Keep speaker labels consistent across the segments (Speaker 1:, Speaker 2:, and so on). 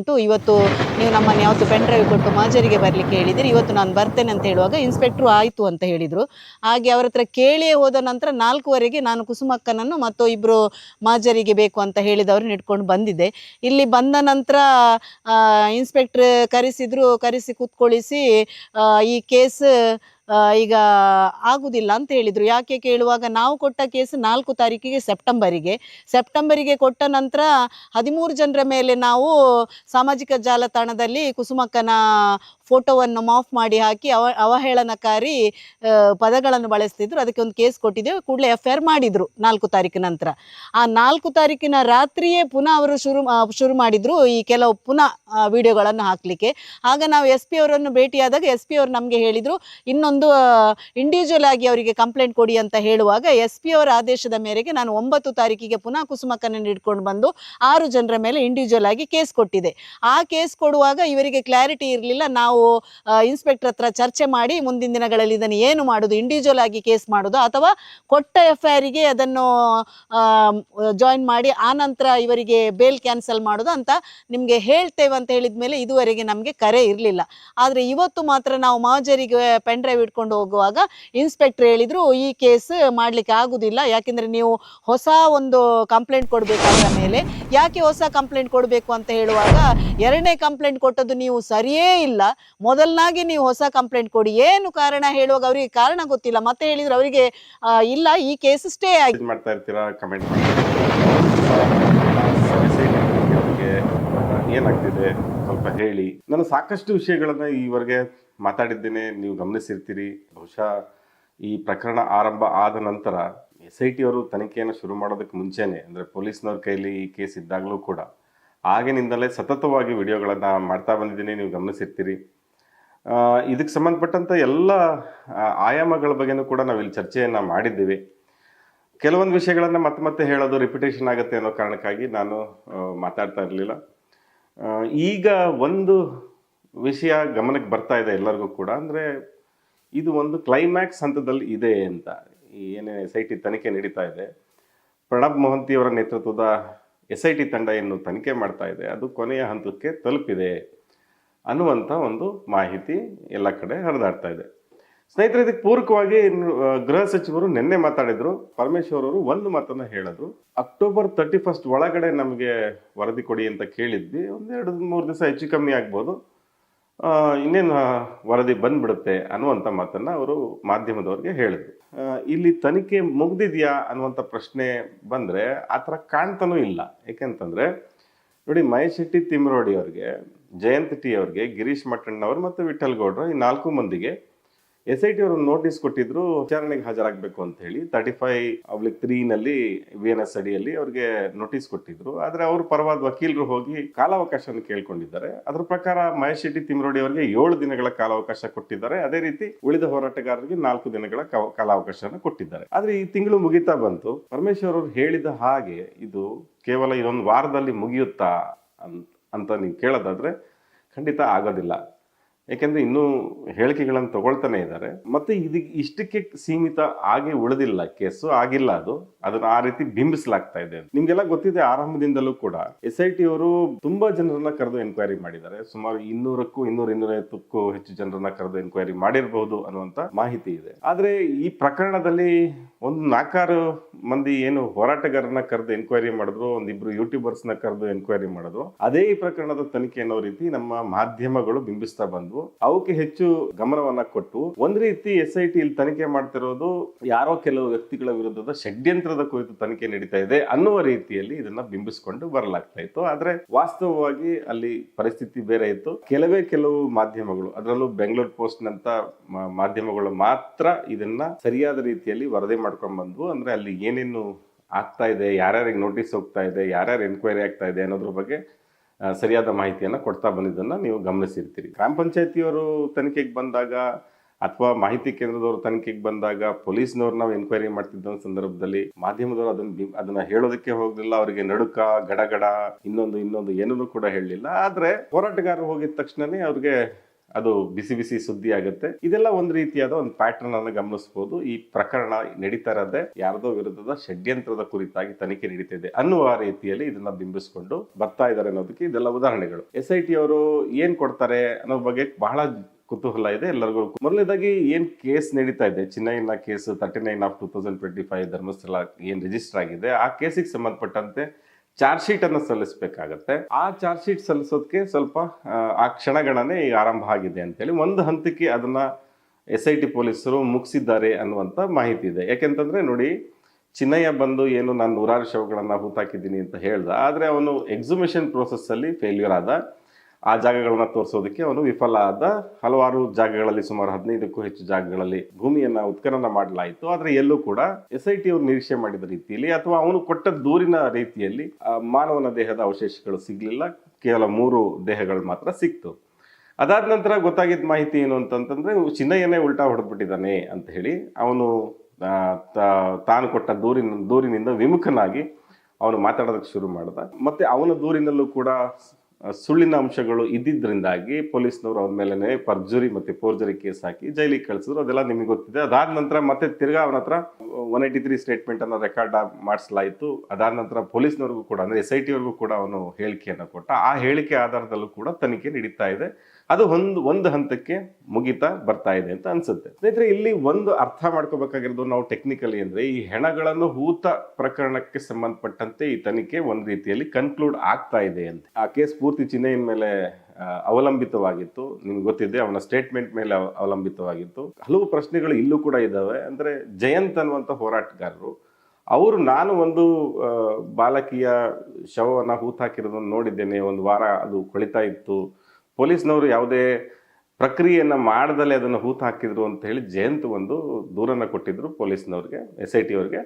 Speaker 1: ಉಂಟು ಇವತ್ತು ನೀವು ನಮ್ಮನ್ನು ಯಾವತ್ತು ಪೆನ್ ಡ್ರೈವ್ ಕೊಟ್ಟು ಮಾಜರಿಗೆ ಬರಲಿಕ್ಕೆ ಹೇಳಿದಿರಿ ಇವತ್ತು ನಾನು ಬರ್ತೇನೆ ಅಂತ ಹೇಳುವಾಗ ಇನ್ಸ್ಪೆಕ್ಟ್ರು ಆಯಿತು ಅಂತ ಹೇಳಿದರು. ಹಾಗೆ ಅವರ ಹತ್ರ ಕೇಳಿಯೇ ಹೋದ ನಂತರ ನಾಲ್ಕುವರೆಗೆ ನಾನು ಕುಸುಮಕ್ಕನನ್ನು ಮತ್ತು ಇಬ್ಬರು ಮಾಜರಿಗೆ ಬೇಕು ಅಂತ ಹೇಳಿದವರು ಇಟ್ಕೊಂಡು ಬಂದಿದ್ದೆ. ಇಲ್ಲಿ ಬಂದ ನಂತರ ಇನ್ಸ್ಪೆಕ್ಟ್ರ್ ಕರೆಸಿದ್ರು, ಕರೆಸಿ ಕೂತ್ಕೊಳಿಸಿ ಈ ಕೇಸ್ ಈಗ ಆಗುದಿಲ್ಲ ಅಂತ ಹೇಳಿದರು. ಯಾಕೆ ಕೇಳುವಾಗ ನಾವು ಕೊಟ್ಟ ಕೇಸ್ ನಾಲ್ಕು ತಾರೀಕಿಗೆ ಸೆಪ್ಟೆಂಬರಿಗೆ. ಸೆಪ್ಟೆಂಬರಿಗೆ ಕೊಟ್ಟ ನಂತರ ಹದಿಮೂರು ಜನರ ಮೇಲೆ ನಾವು ಸಾಮಾಜಿಕ ಜಾಲತಾಣದಲ್ಲಿ ಕುಸುಮಕ್ಕನ ಫೋಟೋವನ್ನು ಮಾಫ್ ಮಾಡಿ ಹಾಕಿ ಅವ, ಅವಹೇಳನಕಾರಿ ಪದಗಳನ್ನು ಬಳಸ್ತಿದ್ರು. ಅದಕ್ಕೆ ಒಂದು ಕೇಸ್ ಕೊಟ್ಟಿದ್ದೆವು. ಕೂಡಲೇ ಎಫ್ ಐ ಮಾಡಿದರು ನಾಲ್ಕು ತಾರೀಕಿನ ನಂತರ. ಆ ನಾಲ್ಕು ತಾರೀಕಿನ ರಾತ್ರಿಯೇ ಪುನಃ ಅವರು ಶುರು ಶುರು ಮಾಡಿದರು ಈ ಕೆಲವು ಪುನಃ ವಿಡಿಯೋಗಳನ್ನು ಹಾಕಲಿಕ್ಕೆ. ಆಗ ನಾವು ಎಸ್ ಪಿ ಅವರನ್ನು ಭೇಟಿಯಾದಾಗ ಎಸ್ ಪಿ ಅವರು ನಮಗೆ ಹೇಳಿದರು, ಇನ್ನೊಂದು ಇಂಡಿವಿಜುವಲ್ ಆಗಿ ಅವರಿಗೆ ಕಂಪ್ಲೇಂಟ್ ಕೊಡಿ ಅಂತ ಹೇಳುವಾಗ ಎಸ್ ಪಿ ಅವರ ಆದೇಶದ ಮೇರೆಗೆ ನಾನು ಒಂಬತ್ತು ತಾರೀಕಿಗೆ ಪುನಃ ಕುಸುಮಕ್ಕನನ್ನು ಇಟ್ಕೊಂಡು ಬಂದು ಆರು ಜನರ ಮೇಲೆ ಇಂಡಿವಿಜುವಲ್ ಆಗಿ ಕೇಸ್ ಕೊಟ್ಟಿದೆ ಆ ಕೇಸ್ ಕೊಡುವಾಗ ಇವರಿಗೆ ಕ್ಲಾರಿಟಿ ಇರಲಿಲ್ಲ. ನಾವು ಇನ್ಸ್ಪೆಕ್ಟರ್ ಹತ್ರ ಚರ್ಚೆ ಮಾಡಿ ಮುಂದಿನ ದಿನಗಳಲ್ಲಿ ಇದನ್ನು ಏನು ಮಾಡೋದು ಇಂಡಿವಿಜುವಲ್ ಆಗಿ ಕೇಸ್ ಮಾಡೋದು ಅಥವಾ ಕೊಟ್ಟ ಎಫ್ ಐ ಅದನ್ನು ಜಾಯಿನ್ ಮಾಡಿ ಆನಂತರ ನಂತರ ಇವರಿಗೆ ಬೇಲ್ ಕ್ಯಾನ್ಸಲ್ ಮಾಡೋದು ಅಂತ ನಿಮಗೆ ಹೇಳ್ತೇವೆ ಅಂತ ಹೇಳಿದ ಮೇಲೆ ಇದುವರೆಗೆ ನಮಗೆ ಕರೆ ಇರಲಿಲ್ಲ. ಆದರೆ ಇವತ್ತು ಮಾತ್ರ ನಾವು ಮಾಜರಿಗೆ ಪೆನ್ ಡ್ರೈವ್ ಇಟ್ಕೊಂಡು ಹೋಗುವಾಗ ಇನ್ಸ್ಪೆಕ್ಟರ್ ಹೇಳಿದರು ಈ ಕೇಸ್ ಮಾಡಲಿಕ್ಕೆ ಆಗುದಿಲ್ಲ. ಯಾಕೆಂದರೆ ನೀವು ಹೊಸ ಒಂದು ಕಂಪ್ಲೇಂಟ್ ಕೊಡಬೇಕಾದ ಮೇಲೆ, ಯಾಕೆ ಹೊಸ ಕಂಪ್ಲೇಂಟ್ ಕೊಡಬೇಕು ಅಂತ ಹೇಳುವಾಗ ಎರಡನೇ ಕಂಪ್ಲೇಂಟ್ ಕೊಟ್ಟದ್ದು ನೀವು ಸರಿಯೇ ಇಲ್ಲ. ಮೊದಲನಾಗಿ ನೀವು ಹೊಸ ಕಂಪ್ಲೇಂಟ್ ಕೊಡಿ. ಏನು ಕಾರಣ ಹೇಳುವಾಗ ಅವರಿಗೆ ಕಾರಣ ಗೊತ್ತಿಲ್ಲ. ಮತ್ತೆ ಹೇಳಿದ್ರೆ ಅವರಿಗೆ ಇಲ್ಲ, ಈ ಕೇಸ್ ಸ್ಟೇ ಆಗಿ
Speaker 2: ಮಾಡ್ತಾ ಇರ್ತೀರಾ? ಕಮೆಂಟ್ ಏನಾಗ್ತಿದೆ? ಸ್ವಲ್ಪ ಹೇಳಿ. ನಾನು ಸಾಕಷ್ಟು ವಿಷಯಗಳನ್ನ ಈವರೆಗೆ ಮಾತಾಡಿದ್ದೇನೆ. ನೀವು ಗಮನಿಸಿರ್ತೀರಿ. ಬಹುಶಃ ಈ ಪ್ರಕರಣ ಆರಂಭ ಆದ ನಂತರ ಎಸ್ ಐ ಟಿ ಅವರು ತನಿಖೆಯನ್ನು ಶುರು ಮಾಡೋದಕ್ಕೆ ಮುಂಚೆನೆ, ಅಂದರೆ ಪೊಲೀಸ್ನವ್ರ ಕೈಲಿ ಈ ಕೇಸ್ ಇದ್ದಾಗಲೂ ಕೂಡ, ಆಗಿನಿಂದಲೇ ಸತತವಾಗಿ ವಿಡಿಯೋಗಳನ್ನು ಮಾಡ್ತಾ ಬಂದಿದ್ದೀನಿ. ನೀವು ಗಮನಿಸಿರ್ತೀರಿ. ಇದಕ್ಕೆ ಸಂಬಂಧಪಟ್ಟಂತ ಎಲ್ಲ ಆಯಾಮಗಳ ಬಗ್ಗೆನೂ ಕೂಡ ನಾವು ಇಲ್ಲಿ ಚರ್ಚೆಯನ್ನ ಮಾಡಿದ್ದೀವಿ. ಕೆಲವೊಂದು ವಿಷಯಗಳನ್ನು ಮತ್ತೆ ಮತ್ತೆ ಹೇಳೋದು ರಿಪಿಟೇಷನ್ ಆಗುತ್ತೆ ಅನ್ನೋ ಕಾರಣಕ್ಕಾಗಿ ನಾನು ಮಾತಾಡ್ತಾ ಇರಲಿಲ್ಲ. ಈಗ ಒಂದು ವಿಷಯ ಗಮನಕ್ಕೆ ಬರ್ತಾ ಇದೆ ಎಲ್ಲರಿಗೂ ಕೂಡ, ಅಂದರೆ ಇದು ಒಂದು ಕ್ಲೈಮ್ಯಾಕ್ಸ್ ಹಂತದಲ್ಲಿ ಇದೆ ಅಂತ. ಏನೇ ಎಸ್ ಐ ಟಿ ತನಿಖೆ ನಡೀತಾ ಇದೆ. ಪ್ರಣಬ್ ಮೊಹಂತಿಯವರ ನೇತೃತ್ವದ ಎಸ್ ಐ ಟಿ ತಂಡ ಏನು ತನಿಖೆ ಮಾಡ್ತಾ ಇದೆ. ಅದು ಕೊನೆಯ ಹಂತಕ್ಕೆ ತಲುಪಿದೆ. ಅನ್ನುವಂಥ ಒಂದು ಮಾಹಿತಿ ಎಲ್ಲ ಕಡೆ ಹರಿದಾಡ್ತಾ ಇದೆ. ಸ್ನೇಹಿತರೆ, ಇದಕ್ಕೆ ಪೂರಕವಾಗಿ ಗೃಹ ಸಚಿವರು ನಿನ್ನೆ ಮಾತಾಡಿದ್ರು. ಪರಮೇಶ್ವರ್ ಅವರು ಒಂದು ಮಾತನ್ನ ಹೇಳಿದ್ರು. ಅಕ್ಟೋಬರ್ ತರ್ಟಿ ಫಸ್ಟ್ ಒಳಗಡೆ ನಮಗೆ ವರದಿ ಕೊಡಿ ಅಂತ ಕೇಳಿದ್ವಿ. ಒಂದೆರಡು ಮೂರು ದಿವಸ ಹೆಚ್ಚು ಕಮ್ಮಿ ಆಗ್ಬೋದು. ಇನ್ನೇನು ವರದಿ ಬಂದ್ಬಿಡುತ್ತೆ ಅನ್ನುವಂಥ ಮಾತನ್ನು ಅವರು ಮಾಧ್ಯಮದವ್ರಿಗೆ ಹೇಳಿದ್ರು. ಇಲ್ಲಿ ತನಿಖೆ ಮುಗ್ದಿದೆಯಾ ಅನ್ನುವಂಥ ಪ್ರಶ್ನೆ ಬಂದರೆ ಆ ಥರ ಕಾಣ್ತಾನೂ ಇಲ್ಲ. ಯಾಕೆಂತಂದ್ರೆ ನೋಡಿ, ಮಹೇಶ್ ಶೆಟ್ಟಿ ತಿಮ್ರೋಡಿ ಅವ್ರಿಗೆ ಜಯಂತ್ ಟಿ ಅವ್ರಿಗೆ, ಗಿರೀಶ್ ಮಟ್ಟಣ್ಣವ್ರು ಮತ್ತು ವಿಠಲ್ ಗೌಡ್ರು ಈ ನಾಲ್ಕು ಮಂದಿಗೆ ಎಸ್ ಐ ಟಿ ಅವರು ನೋಟಿಸ್ ಕೊಟ್ಟಿದ್ರು ವಿಚಾರಣೆಗೆ ಹಾಜರಾಗಬೇಕು ಅಂತ ಹೇಳಿ. ತರ್ಟಿ ಫೈವ್ ಅಬ್ಲಿಕ್ ತ್ರೀ ನಲ್ಲಿ ವಿ ಎನ್ ಎಸ್ ಅಡಿಯಲ್ಲಿ ಅವ್ರಿಗೆ ನೋಟಿಸ್ ಕೊಟ್ಟಿದ್ರು. ಆದ್ರೆ ಅವರು ಪರವಾದ ವಕೀಲರು ಹೋಗಿ ಕಾಲಾವಕಾಶವನ್ನು ಕೇಳ್ಕೊಂಡಿದ್ದಾರೆ. ಅದ್ರ ಪ್ರಕಾರ ಮಹೇಶ್ ಶೆಟ್ಟಿ ತಿಮ್ರೋಡಿ ಅವರಿಗೆ ಏಳು ದಿನಗಳ ಕಾಲಾವಕಾಶ ಕೊಟ್ಟಿದ್ದಾರೆ. ಅದೇ ರೀತಿ ಉಳಿದ ಹೋರಾಟಗಾರರಿಗೆ ನಾಲ್ಕು ದಿನಗಳ ಕಾಲಾವಕಾಶವನ್ನು ಕೊಟ್ಟಿದ್ದಾರೆ. ಆದ್ರೆ ಈ ತಿಂಗಳು ಮುಗಿತಾ ಬಂತು. ಪರಮೇಶ್ವರ್ ಅವರು ಹೇಳಿದ ಹಾಗೆ ಇದು ಕೇವಲ ಇನ್ನೊಂದು ವಾರದಲ್ಲಿ ಮುಗಿಯುತ್ತಾ ಅಂತ ಅಂತ ನೀವು ಕೇಳೋದಾದರೆ ಖಂಡಿತ ಆಗೋದಿಲ್ಲ. ಯಾಕೆಂದ್ರೆ ಇನ್ನೂ ಹೇಳಿಕೆಗಳನ್ನು ತಗೊಳ್ತಾನೆ ಇದ್ದಾರೆ. ಮತ್ತೆ ಇದು ಇಷ್ಟಕ್ಕೆ ಸೀಮಿತ ಆಗಿ ಉಳಿದಿಲ್ಲ, ಕೇಸು ಆಗಿಲ್ಲ ಅದು. ಅದನ್ನ ಆ ರೀತಿ ಬಿಂಬಿಸಲಾಗ್ತಾ ಇದೆ ನಿಮ್ಗೆಲ್ಲ ಗೊತ್ತಿದೆ ಆರಂಭದಿಂದಲೂ ಕೂಡ ಎಸ್ ಐ ಟಿ ಅವರು ತುಂಬಾ ಜನರನ್ನ ಕರೆದು ಎನ್ಕ್ವೈರಿ ಮಾಡಿದ್ದಾರೆ. ಸುಮಾರು ಇನ್ನೂರಕ್ಕೂ ಇನ್ನೂರ ಇನ್ನೂರೈವತ್ತಕ್ಕೂ ಹೆಚ್ಚು ಜನರನ್ನ ಕರೆದು ಎನ್ಕ್ವೈರಿ ಮಾಡಿರಬಹುದು ಅನ್ನುವಂತ ಮಾಹಿತಿ ಇದೆ. ಆದ್ರೆ ಈ ಪ್ರಕರಣದಲ್ಲಿ ಒಂದು ನಾಲ್ಕಾರು ಮಂದಿ ಏನು ಹೋರಾಟಗಾರರನ್ನ ಕರೆದು ಎನ್ಕ್ವೈರಿ ಮಾಡಿದ್ರು ಒಂದಿಬ್ರು ಯೂಟ್ಯೂಬರ್ಸ್ನ ಕರೆದು ಎನ್ಕ್ವೈರಿ ಮಾಡಿದ್ರು. ಅದೇ ಈ ಪ್ರಕರಣದ ತನಿಖೆ ಅನ್ನೋ ರೀತಿ ನಮ್ಮ ಮಾಧ್ಯಮಗಳು ಬಿಂಬಿಸ್ತಾ ಬಂದ್ವು ಅವಕ್ಕೆ ಹೆಚ್ಚು ಗಮನವನ್ನ ಕೊಟ್ಟು ಒಂದ್ ರೀತಿ ಎಸ್ ಐ ಟಿ ಇಲ್ಲಿ ತನಿಖೆ ಮಾಡ್ತಿರೋದು ಯಾರೋ ಕೆಲವು ವ್ಯಕ್ತಿಗಳ ವಿರುದ್ಧದ ಷಡ್ಯಂತ್ರದ ಕುರಿತು ತನಿಖೆ ನಡೀತಾ ಇದೆ ಅನ್ನುವ ರೀತಿಯಲ್ಲಿ ಇದನ್ನ ಬಿಂಬಿಸ್ಕೊಂಡು ಬರಲಾಗ್ತಾ ಇತ್ತು. ಆದ್ರೆ ವಾಸ್ತವವಾಗಿ ಅಲ್ಲಿ ಪರಿಸ್ಥಿತಿ ಬೇರೆ ಇತ್ತು. ಕೆಲವೇ ಕೆಲವು ಮಾಧ್ಯಮಗಳು, ಅದರಲ್ಲೂ ಬೆಂಗಳೂರು ಪೋಸ್ಟ್ ನಂತ ಮಾಧ್ಯಮಗಳು ಮಾತ್ರ ಇದನ್ನ ಸರಿಯಾದ ರೀತಿಯಲ್ಲಿ ವರದಿ ಮಾಡ್ಕೊಂಡ್ ಬಂದ್ವು. ಅಂದ್ರೆ ಅಲ್ಲಿ ಏನೇನು ಆಗ್ತಾ ಇದೆ, ಯಾರ್ಯಾರಿಗೆ ನೋಟಿಸ್ ಹೋಗ್ತಾ ಇದೆ, ಯಾರ್ಯಾರು ಎನ್ಕ್ವೈರಿ ಆಗ್ತಾ ಇದೆ ಅನ್ನೋದ್ರ ಬಗ್ಗೆ ಸರಿಯಾದ ಮಾಹಿತಿಯನ್ನು ಕೊಡ್ತಾ ಬಂದಿದ್ದನ್ನು ನೀವು ಗಮನಿಸಿರ್ತೀರಿ. ಗ್ರಾಮ ಪಂಚಾಯತಿಯವರು ತನಿಖೆಗೆ ಬಂದಾಗ ಅಥವಾ ಮಾಹಿತಿ ಕೇಂದ್ರದವರು ತನಿಖೆಗೆ ಬಂದಾಗ ಪೊಲೀಸ್ನವ್ರು ನಾವು ಎನ್ಕ್ವೈರಿ ಮಾಡ್ತಿದ್ದ ಸಂದರ್ಭದಲ್ಲಿ ಮಾಧ್ಯಮದವರು ಅದನ್ನ ಅದನ್ನ ಹೇಳೋದಕ್ಕೆ ಹೋಗಲಿಲ್ಲ, ಅವರಿಗೆ ನಡುಕ, ಗಡಗಡ, ಇನ್ನೊಂದು ಇನ್ನೊಂದು ಏನನ್ನೂ ಕೂಡ ಹೇಳಲಿಲ್ಲ. ಆದ್ರೆ ಹೋರಾಟಗಾರರು ಹೋಗಿದ ತಕ್ಷಣನೇ ಅವ್ರಿಗೆ ಅದು ಬಿಸಿ ಬಿಸಿ ಸುದ್ದಿ ಆಗುತ್ತೆ. ಇದೆಲ್ಲ ಒಂದು ರೀತಿಯಾದ ಒಂದು ಪ್ಯಾಟರ್ನ್ ಅನ್ನು ಗಮನಿಸಬಹುದು ಈ ಪ್ರಕರಣ ನಡೀತಾ ಇರೋದೇ ಯಾರದೋ ವಿರುದ್ಧದ ಷಡ್ಯಂತ್ರದ ಕುರಿತಾಗಿ ತನಿಖೆ ನಡೀತಿದೆ ಅನ್ನುವ ರೀತಿಯಲ್ಲಿ ಇದನ್ನ ಬಿಂಬಿಸಿಕೊಂಡು ಬರ್ತಾ ಇದ್ದಾರೆ ಅನ್ನೋದಕ್ಕೆ ಇದೆಲ್ಲ ಉದಾಹರಣೆಗಳು. ಎಸ್ ಐ ಟಿ ಅವರು ಏನ್ ಕೊಡ್ತಾರೆ ಅನ್ನೋ ಬಗ್ಗೆ ಬಹಳ ಕುತೂಹಲ ಇದೆ ಎಲ್ಲರಿಗೂ. ಮೊದಲನೇದಾಗಿ ಏನ್ ಕೇಸ್ ನಡೀತಾ ಇದೆ? ಚಿನ್ನೈನ case thirty nine of two thousand twenty five Dharmasthala ಏನ್ ರಿಜಿಸ್ಟರ್ ಆಗಿದೆ? ಆ ಕೇಸಿಗೆ ಸಂಬಂಧಪಟ್ಟಂತೆ ಚಾರ್ಜ್ ಶೀಟ್ ಅನ್ನು ಸಲ್ಲಿಸಬೇಕಾಗತ್ತೆ. ಆ ಚಾರ್ಜ್ ಶೀಟ್ ಸಲ್ಲಿಸೋದಕ್ಕೆ ಸ್ವಲ್ಪ ಆ, ಕ್ಷಣಗಣನೆ ಈಗ ಆರಂಭ ಆಗಿದೆ ಅಂತೇಳಿ ಒಂದು ಹಂತಕ್ಕೆ ಅದನ್ನ ಎಸ್ ಐ ಟಿ ಪೊಲೀಸರು ಮುಗಿಸಿದ್ದಾರೆ ಅನ್ನುವಂಥ ಮಾಹಿತಿ ಇದೆ. ಯಾಕೆಂತಂದ್ರೆ ನೋಡಿ ಚಿನ್ನಯ್ಯ ಬಂದು ಏನು ನಾನು ನೂರಾರು ಶವಗಳನ್ನು ಹೂತಾಕಿದ್ದೀನಿ ಅಂತ ಹೇಳ್ದ ಆದರೆ ಅವನು ಎಕ್ಸಿಮಿಷನ್ ಪ್ರೋಸೆಸ್ಸಲ್ಲಿ ಫೇಲ್ಯೂರ್ ಆದ. ಆ ಜಾಗಗಳನ್ನು ತೋರಿಸೋದಕ್ಕೆ ಅವನು ವಿಫಲ ಆದ ಹಲವಾರು ಜಾಗಗಳಲ್ಲಿ ಸುಮಾರು ಹದಿನೈದಕ್ಕೂ ಹೆಚ್ಚು ಜಾಗಗಳಲ್ಲಿ ಭೂಮಿಯನ್ನು ಉತ್ಖನನ ಮಾಡಲಾಯಿತು. ಆದರೆ ಎಲ್ಲೂ ಕೂಡ ಎಸ್ ಐ ಟಿ ಅವರು ನಿರೀಕ್ಷೆ ಮಾಡಿದ ರೀತಿಯಲ್ಲಿ ಅಥವಾ ಅವನು ಕೊಟ್ಟ ದೂರಿನ ರೀತಿಯಲ್ಲಿ ಮಾನವನ ದೇಹದ ಅವಶೇಷಗಳು ಸಿಗಲಿಲ್ಲ. ಕೇವಲ ಮೂರು ದೇಹಗಳು ಮಾತ್ರ ಸಿಕ್ತು. ಅದಾದ ನಂತರ ಗೊತ್ತಾಗಿದ್ದ ಮಾಹಿತಿ ಏನು ಅಂತಂತಂದರೆ ಚಿನ್ನಯ್ಯನೇ ಉಲ್ಟಾ ಹೊಡೆದ್ಬಿಟ್ಟಿದ್ದಾನೆ ಅಂತ ಹೇಳಿ ಅವನು ತಾನು ಕೊಟ್ಟ ದೂರಿನ, ದೂರಿನಿಂದ ವಿಮುಖನಾಗಿ ಅವನು ಮಾತಾಡೋದಕ್ಕೆ ಶುರು ಮಾಡ್ದ. ಮತ್ತೆ ಅವನ ದೂರಿನಲ್ಲೂ ಕೂಡ ಸುಳ್ಳಿನ ಅಂಶಗಳು ಇದ್ದಿದ್ದರಿಂದಾಗಿ ಪೊಲೀಸ್ನವರು ಅವನ ಮೇಲೇ ಪರ್ಜುರಿ ಮತ್ತು ಫೋರ್ಜರಿ ಕೇಸ್ ಹಾಕಿ ಜೈಲಿಗೆ ಕಳಿಸಿದ್ರು. ಅದೆಲ್ಲ ನಿಮಗೆ ಗೊತ್ತಿದೆ. ಅದಾದ ನಂತರ ಮತ್ತೆ ತಿರ್ಗಾ ಅವನ ಹತ್ರ ಒನ್ ಏಯ್ಟಿ ತ್ರೀ ಸ್ಟೇಟ್ಮೆಂಟನ್ನು ರೆಕಾರ್ಡ್ ಮಾಡಿಸಲಾಯಿತು. ಅದಾದ ನಂತರ ಪೊಲೀಸ್ನವ್ರಿಗೂ ಕೂಡ ಅಂದರೆ ಎಸ್ ಐ ಟಿ ಅವ್ರಿಗೂ ಕೂಡ ಅವನು ಹೇಳಿಕೆಯನ್ನು ಕೊಟ್ಟ. ಆ ಹೇಳಿಕೆ ಆಧಾರದಲ್ಲೂ ಕೂಡ ತನಿಖೆ ನಡೀತಾ ಇದೆ. ಅದು ಒಂದು ಒಂದು ಹಂತಕ್ಕೆ ಮುಗಿತಾ ಬರ್ತಾ ಇದೆ ಅಂತ ಅನ್ಸುತ್ತೆ. ಸ್ನೇಹಿತರೆ, ಇಲ್ಲಿ ಒಂದು ಅರ್ಥ ಮಾಡ್ಕೋಬೇಕಾಗಿರೋದು ನಾವು ಟೆಕ್ನಿಕಲಿ ಅಂದ್ರೆ ಈ ಹೆಣಗಳನ್ನು ಹೂತ ಪ್ರಕರಣಕ್ಕೆ ಸಂಬಂಧಪಟ್ಟಂತೆ ಈ ತನಿಖೆ ಒಂದು ರೀತಿಯಲ್ಲಿ ಕನ್ಕ್ಲೂಡ್ ಆಗ್ತಾ ಇದೆ ಅಂತ. ಆ ಕೇಸ್ ಪೂರ್ತಿ ಚಿಹ್ನೆಯ ಮೇಲೆ ಅವಲಂಬಿತವಾಗಿತ್ತು. ನಿಮ್ಗೆ ಗೊತ್ತಿದೆ, ಅವನ ಸ್ಟೇಟ್ಮೆಂಟ್ ಮೇಲೆ ಅವ- ಅವಲಂಬಿತವಾಗಿತ್ತು. ಹಲವು ಪ್ರಶ್ನೆಗಳು ಇಲ್ಲೂ ಕೂಡ ಇದ್ದಾವೆ ಅಂದ್ರೆ ಜಯಂತ್ ಅನ್ನುವಂಥ ಹೋರಾಟಗಾರರು, ಅವರು ನಾನು ಒಂದು ಬಾಲಕಿಯ ಶವವನ್ನು ಹೂತಾಕಿರೋದನ್ನು ನೋಡಿದ್ದೇನೆ. ಒಂದು ವಾರ ಅದು ಕೊಳಿತಾ ಇತ್ತು. ಪೊಲೀಸ್ನವರು ಯಾವುದೇ ಪ್ರಕ್ರಿಯೆಯನ್ನು ಮಾಡದಲ್ಲೇ ಅದನ್ನು ಹೂತು ಹಾಕಿದ್ರು ಅಂತ ಹೇಳಿ ಜಯಂತ್ ಒಂದು ದೂರನ್ನು ಕೊಟ್ಟಿದ್ರು ಪೊಲೀಸ್ನವ್ರಿಗೆ ಎಸ್ ಐ ಟಿ ಅವ್ರಿಗೆ.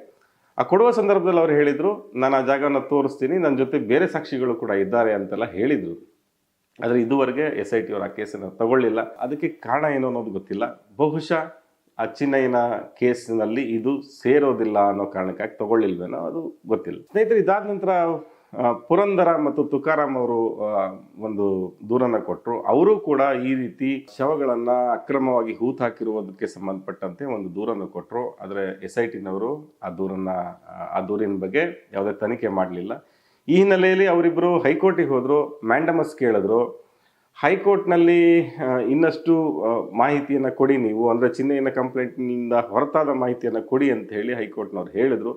Speaker 2: ಆ ಕೊಡುವ ಸಂದರ್ಭದಲ್ಲಿ ಅವ್ರು ಹೇಳಿದರು, ನಾನು ಆ ಜಾಗವನ್ನು ತೋರಿಸ್ತೀನಿ ನನ್ನ ಜೊತೆ ಬೇರೆ ಸಾಕ್ಷಿಗಳು ಕೂಡ ಇದ್ದಾರೆ ಅಂತೆಲ್ಲ ಹೇಳಿದರು. ಆದರೆ ಇದುವರೆಗೆ ಎಸ್ ಐ ಟಿ ಅವರು ಆ ಕೇಸನ್ನು ತಗೊಳ್ಳಿಲ್ಲ. ಅದಕ್ಕೆ ಕಾರಣ ಏನು ಅನ್ನೋದು ಗೊತ್ತಿಲ್ಲ. ಬಹುಶಃ ಆ ಚಿನ್ನಯ್ಯನ ಕೇಸಿನಲ್ಲಿ ಇದು ಸೇರೋದಿಲ್ಲ ಅನ್ನೋ ಕಾರಣಕ್ಕಾಗಿ ತಗೊಳ್ಳಿಲ್ವೇನೋ ಅದು ಗೊತ್ತಿಲ್ಲ. ಸ್ನೇಹಿತರೆ ಇದಾದ ನಂತರ ಪುರಂದರ ಮತ್ತು ತುಕಾರಾಮ್ ಅವರು ಒಂದು ದೂರನ್ನ ಕೊಟ್ಟರು ಅವರು ಕೂಡ ಈ ರೀತಿ ಶವಗಳನ್ನು ಅಕ್ರಮವಾಗಿ ಹೂತ್ ಹಾಕಿರುವುದಕ್ಕೆ ಸಂಬಂಧಪಟ್ಟಂತೆ ಒಂದು ದೂರನ್ನು ಕೊಟ್ಟರು ಆದರೆ ಎಸ್ ಐ ಟಿನವರು ಆ ದೂರನ್ನ ಆ, ದೂರಿನ ಬಗ್ಗೆ ಯಾವುದೇ ತನಿಖೆ ಮಾಡಲಿಲ್ಲ. ಈ ಹಿನ್ನೆಲೆಯಲ್ಲಿ ಅವರಿಬ್ಬರು ಹೈಕೋರ್ಟಿಗೆ ಹೋದರು ಮ್ಯಾಂಡಮಸ್ ಕೇಳಿದ್ರು. ಹೈಕೋರ್ಟ್ನಲ್ಲಿ ಇನ್ನಷ್ಟು ಮಾಹಿತಿಯನ್ನು ಕೊಡಿ ನೀವು. ಅಂದರೆ ಚಿಹ್ನೆಯನ್ನು ಕಂಪ್ಲೇಂಟ್ನಿಂದ ಹೊರತಾದ ಮಾಹಿತಿಯನ್ನು ಕೊಡಿ ಅಂತ ಹೇಳಿ ಹೈಕೋರ್ಟ್ನವ್ರು ಹೇಳಿದ್ರು.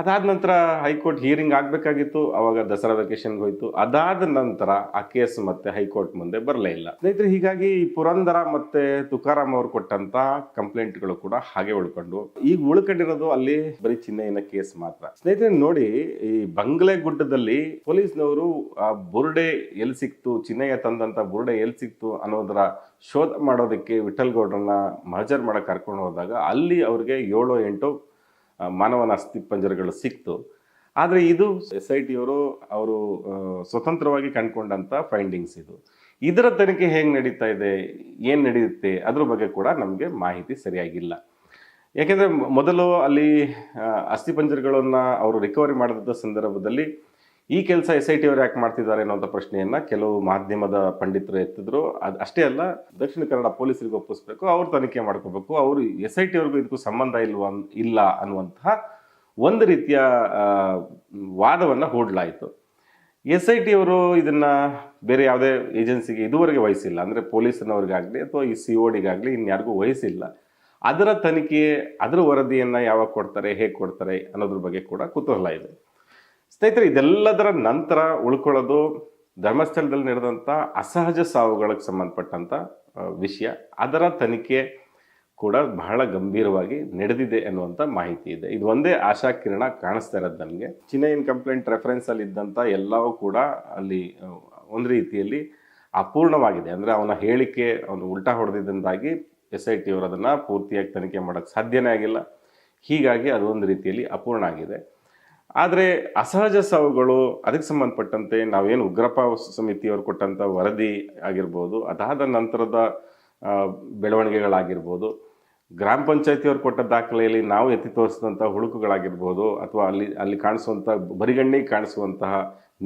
Speaker 2: ಅದಾದ ನಂತರ ಹೈಕೋರ್ಟ್ ಹಿಯರಿಂಗ್ ಆಗಬೇಕಾಗಿತ್ತು, ಅವಾಗ ದಸರಾ ವೆಕೇಶನ್ಗೆ ಹೋಯಿತು. ಅದಾದ ನಂತರ ಆ ಕೇಸ್ ಮತ್ತೆ ಹೈಕೋರ್ಟ್ ಮುಂದೆ ಬರಲೇ ಇಲ್ಲ. ಸ್ನೇಹಿತರೆ, ಹೀಗಾಗಿ ಪುರಂದರ ಮತ್ತೆ ತುಕಾರಾಮ್ ಅವರು ಕೊಟ್ಟಂತ ಕಂಪ್ಲೇಂಟ್ಗಳು ಕೂಡ ಹಾಗೆ ಉಳ್ಕೊಂಡು, ಈಗ ಉಳ್ಕೊಂಡಿರೋದು ಅಲ್ಲಿ ಬರೀ ಚಿನ್ನಯ್ಯನ ಕೇಸ್ ಮಾತ್ರ. ಸ್ನೇಹಿತರೆ, ನೋಡಿ, ಈ ಬಂಗ್ಲೆ ಗುಡ್ಡದಲ್ಲಿ ಪೊಲೀಸ್ನವರು ಆ ಬುರುಡೆ ಎಲ್ಲಿ ಸಿಕ್ತು ಚಿನ್ನಯ್ಯ ತಂದಂತ ಬುರುಡೆ ಎಲ್ಲಿ ಸಿಕ್ತು ಅನ್ನೋದರ ಶೋಧ ಮಾಡೋದಕ್ಕೆ ವಿಠಲ್ ಗೌಡ್ರನ್ನ ಮಹಜರ್ ಮಾಡಕ್ ಕರ್ಕೊಂಡು ಹೋದಾಗ ಅಲ್ಲಿ ಅವ್ರಿಗೆ ಏಳು ಎಂಟು ಮಾನವನ ಅಸ್ಥಿಪಂಜರಗಳು ಸಿಕ್ತು. ಆದರೆ ಇದು ಎಸ್ ಐ ಟಿಯವರು ಅವರು ಸ್ವತಂತ್ರವಾಗಿ ಕಂಡುಕೊಂಡಂಥ ಫೈಂಡಿಂಗ್ಸ್ ಇದು. ಇದರ ತನಿಖೆ ಹೇಗೆ ನಡೀತಾ ಇದೆ, ಏನು ನಡೆಯುತ್ತೆ, ಅದ್ರ ಬಗ್ಗೆ ಕೂಡ ನಮಗೆ ಮಾಹಿತಿ ಸರಿಯಾಗಿಲ್ಲ. ಯಾಕೆಂದರೆ ಮೊದಲು ಅಲ್ಲಿ ಅಸ್ಥಿ ಅಸ್ಥಿಪಂಜರಗಳನ್ನು ಅವರು ರಿಕವರಿ ಮಾಡಿದ ಸಂದರ್ಭದಲ್ಲಿ ಈ ಕೆಲಸ ಎಸ್ ಐ ಟಿ ಅವರು ಯಾಕೆ ಮಾಡ್ತಿದ್ದಾರೆ ಅನ್ನೋಂಥ ಪ್ರಶ್ನೆಯನ್ನ ಕೆಲವು ಮಾಧ್ಯಮದ ಪಂಡಿತರು ಎತ್ತಿದ್ರು. ಅದು ಅಷ್ಟೇ ಅಲ್ಲ, ದಕ್ಷಿಣ ಕನ್ನಡ ಪೊಲೀಸರಿಗೆ ಒಪ್ಪಿಸ್ಬೇಕು, ಅವ್ರು ತನಿಖೆ ಮಾಡ್ಕೋಬೇಕು. ಅವರು ಎಸ್ ಐ ಟಿ ಅವ್ರಿಗೂ ಇದಕ್ಕೂ ಸಂಬಂಧ ಇಲ್ವಾ, ಇಲ್ಲ ಅನ್ನುವಂತಹ ಒಂದು ರೀತಿಯ ವಾದವನ್ನು ಹೂಡಲಾಯಿತು. ಎಸ್ ಐ ಟಿ ಅವರು ಇದನ್ನ ಬೇರೆ ಯಾವುದೇ ಏಜೆನ್ಸಿಗೆ ಇದುವರೆಗೆ ವಹಿಸಿಲ್ಲ. ಅಂದ್ರೆ ಪೊಲೀಸ್ನವ್ರಿಗಾಗಲಿ ಅಥವಾ ಈ ಸಿ ಡಿಗಾಗ್ಲಿ ಇನ್ಯಾರಿಗೂ ವಹಿಸಿಲ್ಲ. ಅದರ ತನಿಖೆ, ಅದರ ವರದಿಯನ್ನು ಯಾವಾಗ ಕೊಡ್ತಾರೆ, ಹೇಗೆ ಕೊಡ್ತಾರೆ ಅನ್ನೋದ್ರ ಬಗ್ಗೆ ಕೂಡ ಕುತೂಹಲ ಇದೆ. ಸ್ನೇಹಿತರೆ, ಇದೆಲ್ಲದರ ನಂತರ ಉಳ್ಕೊಳ್ಳೋದು ಧರ್ಮಸ್ಥಳದಲ್ಲಿ ನಡೆದಂಥ ಅಸಹಜ ಸಾವುಗಳಿಗೆ ಸಂಬಂಧಪಟ್ಟಂಥ ವಿಷಯ. ಅದರ ತನಿಖೆ ಕೂಡ ಬಹಳ ಗಂಭೀರವಾಗಿ ನಡೆದಿದೆ ಅನ್ನುವಂಥ ಮಾಹಿತಿ ಇದೆ. ಇದು ಒಂದೇ ಆಶಾ ಕಿರಣ ಕಾಣಿಸ್ತಾ ಇರೋದು ನನಗೆ ಚಿನ್ನೈನ್ ಕಂಪ್ಲೇಂಟ್ ರೆಫರೆನ್ಸಲ್ಲಿ ಇದ್ದಂಥ ಎಲ್ಲವೂ ಕೂಡ ಅಲ್ಲಿ ಒಂದು ರೀತಿಯಲ್ಲಿ ಅಪೂರ್ಣವಾಗಿದೆ. ಅಂದರೆ ಅವನ ಹೇಳಿಕೆ, ಅವನು ಉಲ್ಟಾ ಹೊಡೆದಿದ್ದಂದಾಗಿ ಎಸ್ ಐ ಟಿ ಅವರು ಅದನ್ನು ಪೂರ್ತಿಯಾಗಿ ತನಿಖೆ ಮಾಡೋಕ್ಕೆ ಸಾಧ್ಯನೇ ಆಗಿಲ್ಲ. ಹೀಗಾಗಿ ಅದೊಂದು ರೀತಿಯಲ್ಲಿ ಅಪೂರ್ಣ ಆಗಿದೆ. ಆದರೆ ಅಸಹಜ ಸಾವುಗಳು, ಅದಕ್ಕೆ ಸಂಬಂಧಪಟ್ಟಂತೆ ನಾವೇನು ಉಗ್ರಪ್ಪ ಸಮಿತಿಯವರು ಕೊಟ್ಟಂಥ ವರದಿ ಆಗಿರ್ಬೋದು, ಅದಾದ ನಂತರದ ಬೆಳವಣಿಗೆಗಳಾಗಿರ್ಬೋದು, ಗ್ರಾಮ ಪಂಚಾಯತಿಯವರು ಕೊಟ್ಟ ದಾಖಲೆಯಲ್ಲಿ ನಾವು ಎತ್ತಿ ತೋರಿಸಿದಂಥ ಹುಳುಕುಗಳಾಗಿರ್ಬೋದು, ಅಥವಾ ಅಲ್ಲಿ ಅಲ್ಲಿ ಕಾಣಿಸುವಂಥ ಬರಿಗಣ್ಣಿಗೆ ಕಾಣಿಸುವಂತಹ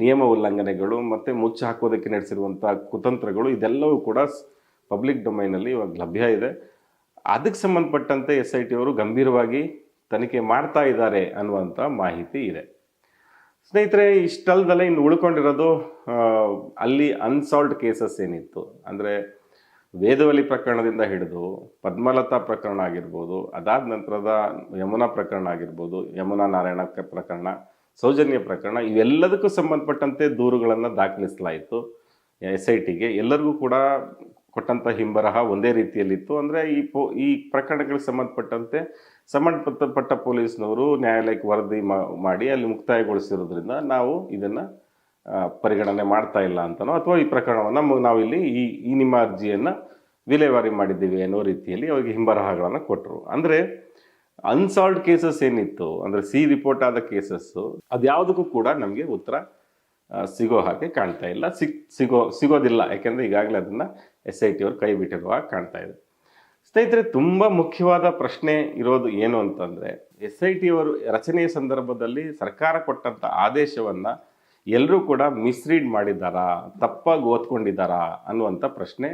Speaker 2: ನಿಯಮ ಉಲ್ಲಂಘನೆಗಳು, ಮತ್ತು ಮುಚ್ಚಿ ಹಾಕೋದಕ್ಕೆ ನಡೆಸಿರುವಂಥ ಕುತಂತ್ರಗಳು, ಇದೆಲ್ಲವೂ ಕೂಡ ಪಬ್ಲಿಕ್ ಡೊಮೈನಲ್ಲಿ ಇವಾಗ ಲಭ್ಯ ಇದೆ. ಅದಕ್ಕೆ ಸಂಬಂಧಪಟ್ಟಂತೆ ಎಸ್ ಐ ಟಿ ಅವರು ಗಂಭೀರವಾಗಿ ತನಿಖೆ ಮಾಡ್ತಾ ಇದ್ದಾರೆ ಅನ್ನುವಂಥ ಮಾಹಿತಿ ಇದೆ. ಸ್ನೇಹಿತರೆ ಇಷ್ಟಲ್ದಲ್ಲೇ ಇನ್ನು ಉಳ್ಕೊಂಡಿರೋದು ಅಲ್ಲಿ ಅನ್ಸಾಲ್ವ್ಡ್ ಕೇಸಸ್ ಏನಿತ್ತು. ಅಂದರೆ ವೇದವಲಿ ಪ್ರಕರಣದಿಂದ ಹಿಡಿದು ಪದ್ಮಲತಾ ಪ್ರಕರಣ ಆಗಿರ್ಬೋದು, ಅದಾದ ನಂತರದ ಯಮುನಾ ಪ್ರಕರಣ ಆಗಿರ್ಬೋದು, ಯಮುನಾ ನಾರಾಯಣ ಪ್ರಕರಣ, ಸೌಜನ್ಯ ಪ್ರಕರಣ, ಇವೆಲ್ಲದಕ್ಕೂ ಸಂಬಂಧಪಟ್ಟಂತೆ ದೂರುಗಳನ್ನು ದಾಖಲಿಸಲಾಯಿತು. ಎಸ್ ಐ ಟಿಗೆ ಎಲ್ಲರಿಗೂ ಕೂಡ ಕೊಟ್ಟಂಥ ಹಿಂಬರಹ ಒಂದೇ ರೀತಿಯಲ್ಲಿತ್ತು. ಅಂದರೆ ಈ ಪೋ, ಈ ಪ್ರಕರಣಗಳಿಗೆ ಸಂಬಂಧಪಟ್ಟಂತೆ ಸಂಬಂಧಪಟ್ಟ ಪೊಲೀಸ್ನವರು ನ್ಯಾಯಾಲಯಕ್ಕೆ ವರದಿ ಮಾಡಿ ಅಲ್ಲಿ ಮುಕ್ತಾಯಗೊಳಿಸಿರೋದ್ರಿಂದ ನಾವು ಇದನ್ನು ಪರಿಗಣನೆ ಮಾಡ್ತಾ ಇಲ್ಲ ಅಂತನೋ ಅಥವಾ ಈ ಪ್ರಕರಣವನ್ನು ನಾವಿಲ್ಲಿ ಈ ಈ ನಿಮ್ಮ ಅರ್ಜಿಯನ್ನು ವಿಲೇವಾರಿ ಮಾಡಿದ್ದೀವಿ ಅನ್ನೋ ರೀತಿಯಲ್ಲಿ ಅವರಿಗೆ ಹಿಂಬರಹಗಳನ್ನು ಕೊಟ್ಟರು ಅಂದರೆ ಅನ್ಸಾಲ್ವ್ಡ್ ಕೇಸಸ್ ಏನಿತ್ತು, ಅಂದರೆ ಸಿ ರಿಪೋರ್ಟ್ ಆದ ಕೇಸಸ್ಸು ಅದ್ಯಾವುದಕ್ಕೂ ಕೂಡ ನಮಗೆ ಉತ್ತರ ಸಿಗೋ ಹಾಗೆ ಕಾಣ್ತಾ ಇಲ್ಲ. ಸಿಗ್, ಸಿಗೋ, ಸಿಗೋದಿಲ್ಲ. ಯಾಕೆಂದರೆ ಈಗಾಗಲೇ ಅದನ್ನು ಎಸ್ ಐ ಟಿ ಅವರು ಕೈ ಬಿಟ್ಟಿರುವ ಕಾಣ್ತಾ ಇದೆ. ಸ್ನೇಹಿತರೆ, ತುಂಬ ಮುಖ್ಯವಾದ ಪ್ರಶ್ನೆ ಇರೋದು ಏನು ಅಂತಂದರೆ, ಎಸ್ ಐ ಟಿ ಅವರು ರಚನೆಯ ಸಂದರ್ಭದಲ್ಲಿ ಸರ್ಕಾರ ಕೊಟ್ಟಂಥ ಆದೇಶವನ್ನು ಎಲ್ಲರೂ ಕೂಡ ಮಿಸ್ರೀಡ್ ಮಾಡಿದ್ದಾರಾ, ತಪ್ಪಾಗಿ ಓದ್ಕೊಂಡಿದ್ದಾರಾ ಅನ್ನುವಂಥ ಪ್ರಶ್ನೆ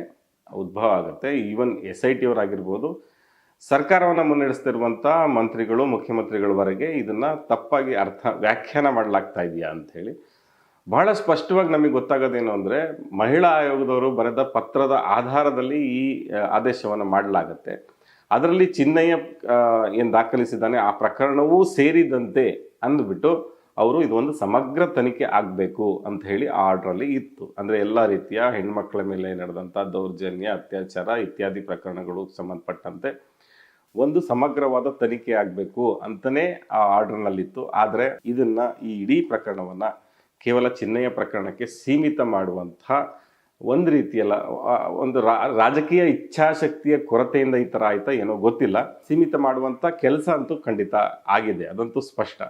Speaker 2: ಉದ್ಭವ ಆಗುತ್ತೆ. ಈವನ್ ಎಸ್ ಐ ಟಿ ಅವರಾಗಿರ್ಬೋದು, ಸರ್ಕಾರವನ್ನು ಮುನ್ನಡೆಸ್ತಿರುವಂಥ ಮಂತ್ರಿಗಳು, ಮುಖ್ಯಮಂತ್ರಿಗಳವರೆಗೆ ಇದನ್ನು ತಪ್ಪಾಗಿ ಅರ್ಥ, ವ್ಯಾಖ್ಯಾನ ಮಾಡಲಾಗ್ತಾ ಇದೆಯಾ ಅಂಥೇಳಿ. ಬಹಳ ಸ್ಪಷ್ಟವಾಗಿ ನಮಗೆ ಗೊತ್ತಾಗೋದೇನು ಅಂದರೆ ಮಹಿಳಾ ಆಯೋಗದವರು ಬರೆದ ಪತ್ರದ ಆಧಾರದಲ್ಲಿ ಈ ಆದೇಶವನ್ನು ಮಾಡಲಾಗತ್ತೆ. ಅದರಲ್ಲಿ ಚಿನ್ನಯ್ಯ ಏನು ದಾಖಲಿಸಿದ್ದಾನೆ, ಆ ಪ್ರಕರಣವೂ ಸೇರಿದಂತೆ ಅಂದ್ಬಿಟ್ಟು ಅವರು ಇದೊಂದು ಸಮಗ್ರ ತನಿಖೆ ಆಗಬೇಕು ಅಂತ ಹೇಳಿ ಆ ಆರ್ಡ್ರಲ್ಲಿ ಇತ್ತು. ಅಂದರೆ ಎಲ್ಲ ರೀತಿಯ ಹೆಣ್ಮಕ್ಳ ಮೇಲೆ ನಡೆದಂಥ ದೌರ್ಜನ್ಯ, ಅತ್ಯಾಚಾರ ಇತ್ಯಾದಿ ಪ್ರಕರಣಗಳು ಸಂಬಂಧಪಟ್ಟಂತೆ ಒಂದು ಸಮಗ್ರವಾದ ತನಿಖೆ ಆಗಬೇಕು ಅಂತಲೇ ಆ ಆರ್ಡರ್ನಲ್ಲಿತ್ತು. ಆದರೆ ಇದನ್ನು ಈ ಇಡೀ ಪ್ರಕರಣವನ್ನು ಕೇವಲ ಚಿಹ್ನೆಯ ಪ್ರಕರಣಕ್ಕೆ ಸೀಮಿತ ಮಾಡುವಂಥ ಒಂದು ರೀತಿಯಲ್ಲ ಒಂದು ರಾಜಕೀಯ ಇಚ್ಛಾಶಕ್ತಿಯ ಕೊರತೆಯಿಂದ ಈ ಥರ ಆಯ್ತಾ ಏನೋ ಗೊತ್ತಿಲ್ಲ. ಸೀಮಿತ ಮಾಡುವಂಥ ಕೆಲಸ ಅಂತೂ ಖಂಡಿತ ಆಗಿದೆ, ಅದಂತೂ ಸ್ಪಷ್ಟ.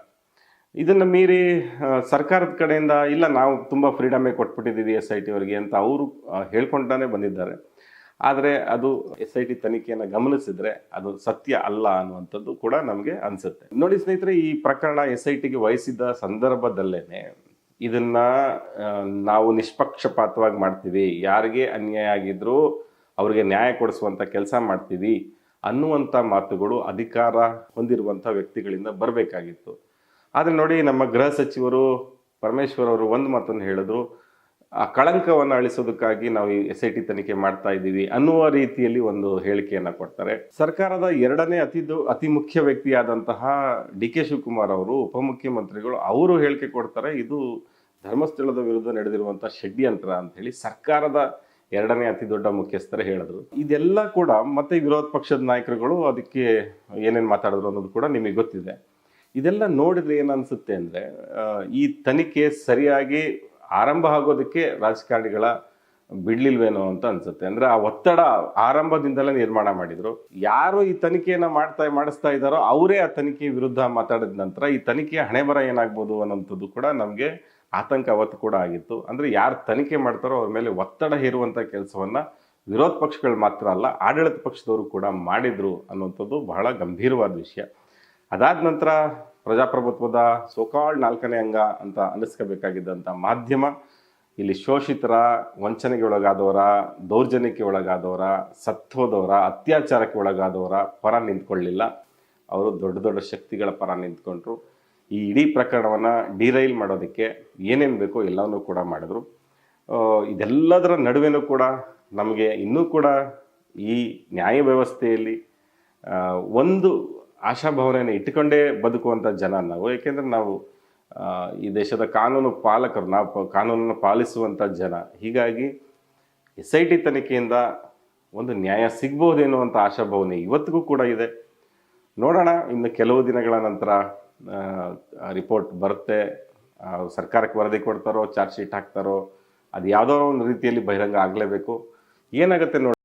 Speaker 2: ಇದನ್ನು ಮೀರಿ ಸರ್ಕಾರದ ಕಡೆಯಿಂದ ಇಲ್ಲ, ನಾವು ತುಂಬ ಫ್ರೀಡಮೇ ಕೊಟ್ಬಿಟ್ಟಿದ್ದೀವಿ ಎಸ್ ಐ ಟಿ ಅವರಿಗೆ ಅಂತ ಅವರು ಹೇಳ್ಕೊಂಡಾನೆ ಬಂದಿದ್ದಾರೆ. ಆದರೆ ಅದು ಎಸ್ ಐ ಟಿ ತನಿಖೆಯನ್ನು ಗಮನಿಸಿದರೆ ಅದು ಸತ್ಯ ಅಲ್ಲ ಅನ್ನುವಂಥದ್ದು ಕೂಡ ನಮಗೆ ಅನಿಸುತ್ತೆ. ನೋಡಿ ಸ್ನೇಹಿತರೆ, ಈ ಪ್ರಕರಣ ಎಸ್ ಐ ಟಿಗೆ ವಹಿಸಿದ್ದ ಸಂದರ್ಭದಲ್ಲೇನೆ ಇದನ್ನ ನಾವು ನಿಷ್ಪಕ್ಷಪಾತವಾಗಿ ಮಾಡ್ತೀವಿ. ಯಾರಿಗೆ ಅನ್ಯಾಯ ಆಗಿದ್ರೂ ಅವ್ರಿಗೆ ನ್ಯಾಯ ಕೊಡಿಸುವಂಥ ಕೆಲಸ ಮಾಡ್ತೀವಿ ಅನ್ನುವಂಥ ಮಾತುಗಳು ಅಧಿಕಾರ ಹೊಂದಿರುವಂಥ ವ್ಯಕ್ತಿಗಳಿಂದ ಬರಬೇಕಾಗಿತ್ತು. ಆದರೆ ನೋಡಿ ನಮ್ಮ ಗೃಹ ಸಚಿವರು, ಪರಮೇಶ್ವರ್ ಅವರು ಒಂದು ಮಾತನ್ನು ಹೇಳಿದ್ರು. ಆ ಕಳಂಕವನ್ನು ಅಳಿಸೋದಕ್ಕಾಗಿ ನಾವು ಈ ಎಸ್ ಐ ಟಿ ತನಿಖೆ ಮಾಡ್ತಾ ಇದ್ದೀವಿ ಅನ್ನುವ ರೀತಿಯಲ್ಲಿ ಒಂದು ಹೇಳಿಕೆಯನ್ನು ಕೊಡ್ತಾರೆ. ಸರ್ಕಾರದ ಎರಡನೇ ಅತಿ ಅತಿ ಮುಖ್ಯ ವ್ಯಕ್ತಿಯಾದಂತಹ ಡಿ ಕೆ ಶಿವಕುಮಾರ್ ಅವರು, ಉಪಮುಖ್ಯಮಂತ್ರಿಗಳು, ಅವರು ಹೇಳಿಕೆ ಕೊಡ್ತಾರೆ, ಇದು ಧರ್ಮಸ್ಥಳದ ವಿರುದ್ಧ ನಡೆದಿರುವಂಥ ಷಡ್ಯಂತ್ರ ಅಂತ ಹೇಳಿ ಸರ್ಕಾರದ ಎರಡನೇ ಅತಿ ದೊಡ್ಡ ಮುಖ್ಯಸ್ಥರೇ ಹೇಳಿದ್ರು. ಇದೆಲ್ಲ ಕೂಡ ಮತ್ತೆ ವಿರೋಧ ಪಕ್ಷದ ನಾಯಕರುಗಳು ಅದಕ್ಕೆ ಏನೇನು ಮಾತಾಡಿದ್ರು ಅನ್ನೋದು ಕೂಡ ನಿಮಗೆ ಗೊತ್ತಿದೆ. ಇದೆಲ್ಲ ನೋಡಿದ್ರೆ ಏನನ್ಸುತ್ತೆ ಅಂದರೆ ಈ ತನಿಖೆ ಸರಿಯಾಗಿ ಆರಂಭ ಆಗೋದಕ್ಕೆ ರಾಜಕಾರಣಿಗಳ ಬಿಡ್ಲಿಲ್ವೇನೋ ಅಂತ ಅನ್ಸುತ್ತೆ. ಅಂದ್ರೆ ಆ ಒತ್ತಡ ಆರಂಭದಿಂದಲೇ ನಿರ್ಮಾಣ ಮಾಡಿದ್ರು. ಯಾರು ಈ ತನಿಖೆಯನ್ನ ಮಾಡ್ತಾ, ಮಾಡಿಸ್ತಾ ಇದ್ದಾರೋ ಅವರೇ ಆ ತನಿಖೆ ವಿರುದ್ಧ ಮಾತಾಡಿದ ನಂತರ ಈ ತನಿಖೆಯ ಹಣೆಬರ ಏನಾಗ್ಬೋದು ಅನ್ನೋಂಥದ್ದು ಕೂಡ ನಮಗೆ ಆತಂಕ ಅವತ್ತು ಕೂಡ ಆಗಿತ್ತು. ಅಂದ್ರೆ ಯಾರು ತನಿಖೆ ಮಾಡ್ತಾರೋ ಅವ್ರ ಮೇಲೆ ಒತ್ತಡ ಹೇರುವಂತ ಕೆಲಸವನ್ನ ವಿರೋಧ ಪಕ್ಷಗಳು ಮಾತ್ರ ಅಲ್ಲ, ಆಡಳಿತ ಪಕ್ಷದವರು ಕೂಡ ಮಾಡಿದ್ರು ಅನ್ನುವಂಥದ್ದು ಬಹಳ ಗಂಭೀರವಾದ ವಿಷಯ. ಅದಾದ ನಂತರ ಪ್ರಜಾಪ್ರಭುತ್ವದ ಸೋಕಾಳ್ ನಾಲ್ಕನೇ ಅಂಗ ಅಂತ ಅನ್ನಿಸ್ಕೋಬೇಕಾಗಿದ್ದಂಥ ಮಾಧ್ಯಮ, ಇಲ್ಲಿ ಶೋಷಿತರ ವಂಚನೆಗೆ ಒಳಗಾದವರ ದೌರ್ಜನ್ಯಕ್ಕೆ ಒಳಗಾದವರ ಸತ್ತೋದವರ, ಅತ್ಯಾಚಾರಕ್ಕೆ ಒಳಗಾದವರ ಪರ ನಿಂತ್ಕೊಳ್ಳಿಲ್ಲ. ಅವರು ದೊಡ್ಡ ದೊಡ್ಡ ಶಕ್ತಿಗಳ ಪರ ನಿಂತ್ಕೊಂಡ್ರು. ಈ ಇಡೀ ಪ್ರಕರಣವನ್ನು ಡಿರೈಲ್ ಮಾಡೋದಕ್ಕೆ ಏನೇನು ಬೇಕೋ ಎಲ್ಲವನ್ನೂ ಕೂಡ ಮಾಡಿದ್ರು. ಇದೆಲ್ಲದರ ನಡುವೆನೂ ಕೂಡ ನಮಗೆ ಇನ್ನೂ ಕೂಡ ಈ ನ್ಯಾಯ ವ್ಯವಸ್ಥೆಯಲ್ಲಿ ಒಂದು ಆಶಾಭಾವನೆಯನ್ನು ಇಟ್ಟುಕೊಂಡೇ ಬದುಕುವಂಥ ಜನ ನಾವು. ಏಕೆಂದರೆ ನಾವು ಈ ದೇಶದ ಕಾನೂನು ಪಾಲಕರು, ನಾವು ಕಾನೂನನ್ನು ಪಾಲಿಸುವಂಥ ಜನ. ಹೀಗಾಗಿ ಎಸ್ ಐ ಟಿ ತನಿಖೆಯಿಂದ ಒಂದು ನ್ಯಾಯ ಸಿಗ್ಬೋದು ಅಂತ ಆಶಾಭಾವನೆ ಇವತ್ತಿಗೂ ಕೂಡ ಇದೆ. ನೋಡೋಣ, ಇನ್ನು ಕೆಲವು ದಿನಗಳ ನಂತರ ರಿಪೋರ್ಟ್ ಬರುತ್ತೆ. ಸರ್ಕಾರಕ್ಕೆ ವರದಿ ಕೊಡ್ತಾರೋ, ಚಾರ್ಜ್ ಶೀಟ್ ಹಾಕ್ತಾರೋ, ಅದು ಯಾವುದೋ ಒಂದು ರೀತಿಯಲ್ಲಿ ಬಹಿರಂಗ ಆಗಲೇಬೇಕು. ಏನಾಗುತ್ತೆ ನೋಡಿ